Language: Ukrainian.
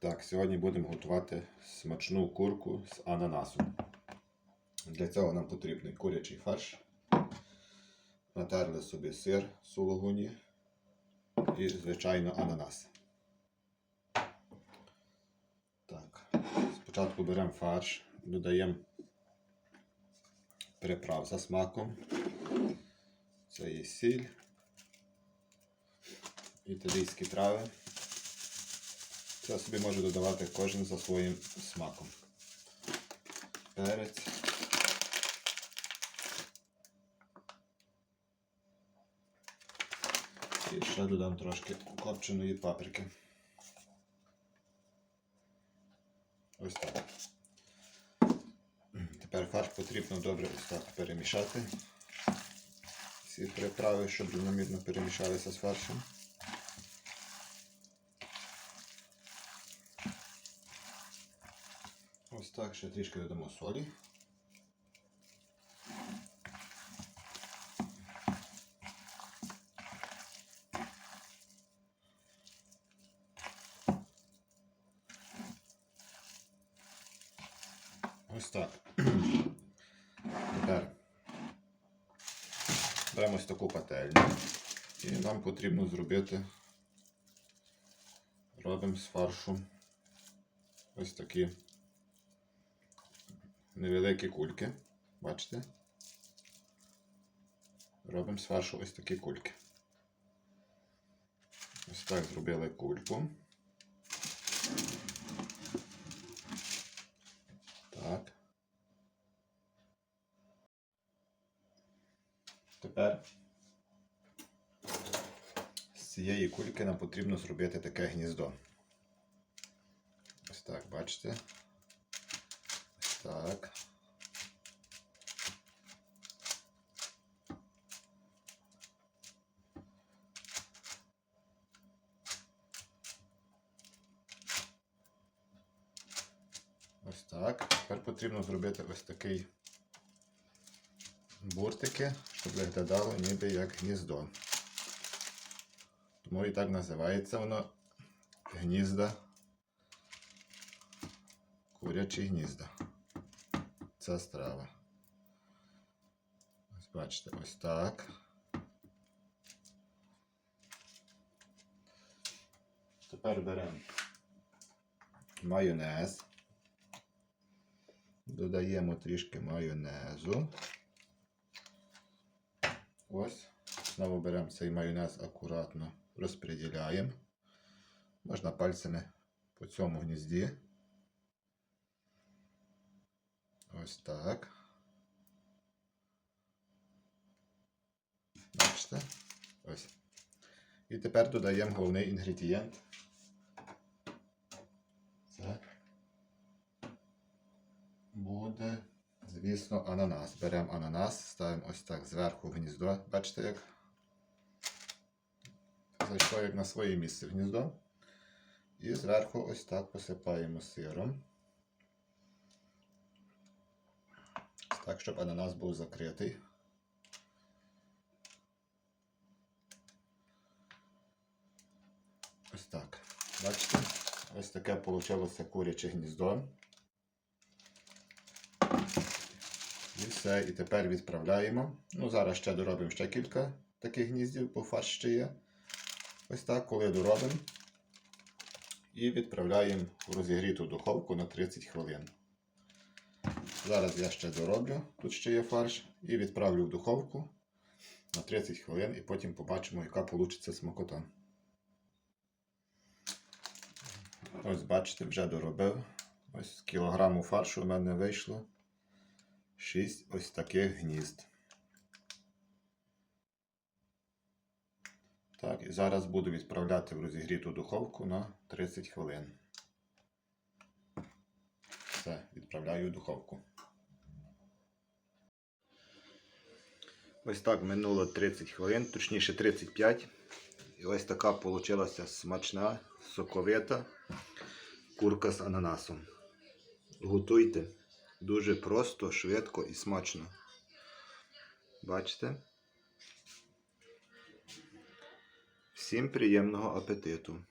Так, сьогодні будемо готувати смачну курку з ананасом. Для цього нам потрібний курячий фарш. Натерли собі сир сулугуні і, звичайно, ананас. Так, спочатку беремо фарш, додаємо приправ за смаком. Це є сіль, італійські трави. Це собі може додавати кожен за своїм смаком. Перець. І ще додам трошки копченої паприки. Ось так. Тепер фарш потрібно добре перемішати. Всі приправи, щоб рівномірно перемішалися з фаршем. Ось так ще трішки додамо солі. Ось так. Тепер беремо ось таку пательню і нам потрібно зробити, робимо з фаршу ось такі невеликі кульки. Бачите? Робимо з фаршу ось такі кульки. Ось так зробили кульку. Так. Тепер з цієї кульки нам потрібно зробити таке гніздо. Ось так, бачите? Так. Ось так. Тепер потрібно зробити ось такий буртики, щоб виглядало ніби як гніздо. Тому і так називається воно гнізда. Курячі гнізда. Ця страва. Ось бачите, ось так. Тепер беремо майонез. Додаємо трішки майонезу. Ось. Знову беремо цей майонез акуратно розподіляємо. Можна пальцями по цьому гнізді. Ось так. Бачите? Ось. І тепер додаємо головний інгредієнт. Це буде, звісно, ананас. Беремо ананас, ставимо ось так зверху гніздо. Бачите, як зайшло як на своє місце гніздо. І зверху ось так посипаємо сиром. Так, щоб ананас був закритий. Ось так. Бачите? Ось таке вийшло куряче гніздо. І все. І тепер відправляємо. Ну, зараз ще доробимо ще кілька таких гніздів, бо фарш ще є. Ось так, коли доробимо. І відправляємо в розігріту духовку на 30 хвилин. Зараз я ще дороблю, тут ще є фарш, і відправлю в духовку на 30 хвилин, і потім побачимо, яка вийде смакота. Ось, бачите, вже доробив. Ось з кілограму фаршу у мене вийшло 6 ось таких гнізд. Так, і зараз буду відправляти в розігріту духовку на 30 хвилин. Все, відправляю в духовку. Ось так минуло 30 хвилин, точніше 35. І ось така вийшла смачна, соковита курка з ананасом. Готуйте дуже просто, швидко і смачно. Бачите? Всім приємного апетиту!